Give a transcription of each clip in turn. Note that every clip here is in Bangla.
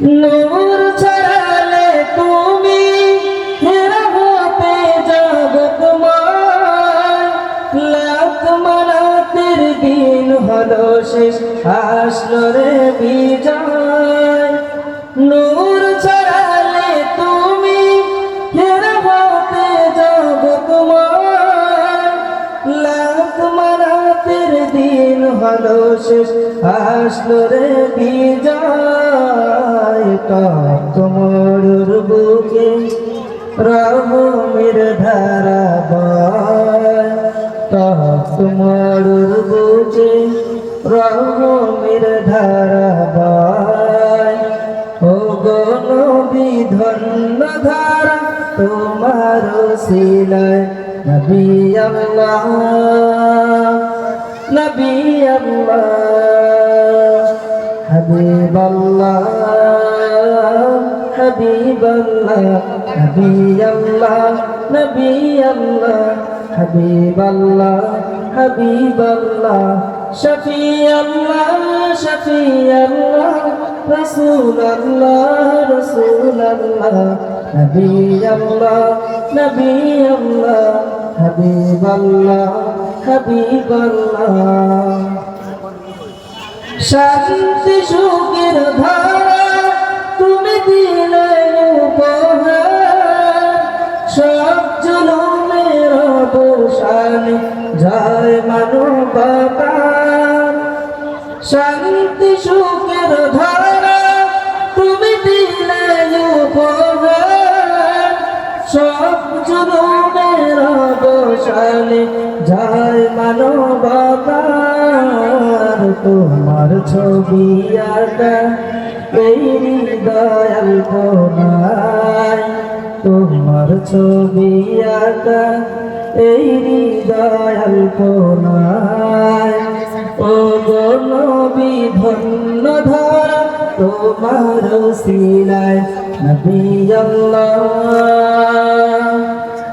নূর ছড়ালে তুমি হেরা হতে তোমার লাখ মানাতের দিন হলো শেষ, আসলো রে বিজয়। নূর তুমি হেরা হতে তোমার লাখ মানাতের দিন হলো শেষ, আসলো রে বিজয়। তোমার বুকে রহমের ধারা তোমার বুকে রহমের ধারা ও গনবি ধন্য ধারা, তোমার সিলায় নবী আল্লাহ নবী আল্লাহ হাবিব আল্লাহ হাবিব আল্লাহ নবী আল্লাহ নবী আল্লাহ হাবিব আল্লাহ হাবিব আল্লাহ শফি আল্লাহ শফি আল্লাহ রসুল আল্লাহ রসুল আল্লাহ নবী আল্লাহ নবী আল্লাহ হাবিব আল্লাহ হাবিব আল্লাহ শান্তি, সুখের ধারা জলমের অবসানে যায় মানবতা শান্তি, সুখের ধারা তুমি দিলে সব জলমের অবসানে যায় মানবতার তোমার ছবি আঁকা এই দয়াল কোনায় তোমার ছবি আঁকা, এই দয়াল কোনায় ও গনবি ধন্য ধরা তোমার সিলায় নবী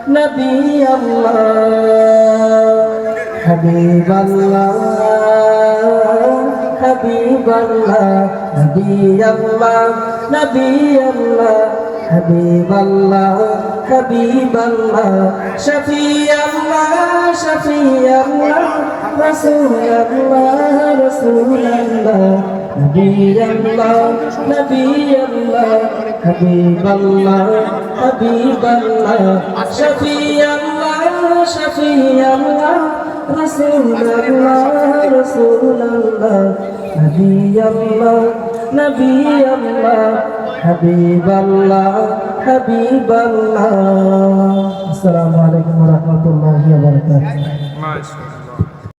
নবী হাবিব আল্লাহ নবী নবী হাবিব আল্লাহ হাবিব আল্লাহ শফি আল্লাহ শফি আল্লাহ রসুল আল্লাহ রসুল আল্লাহ নবী আল্লাহ নবী আল্লাহ হাবিব আল্লাহ হাবিব আল্লাহ হাবিব আসসালামু আলাইকুম ওয়া রাহমাতুল্লাহি ওয়া বারাকাতুহু।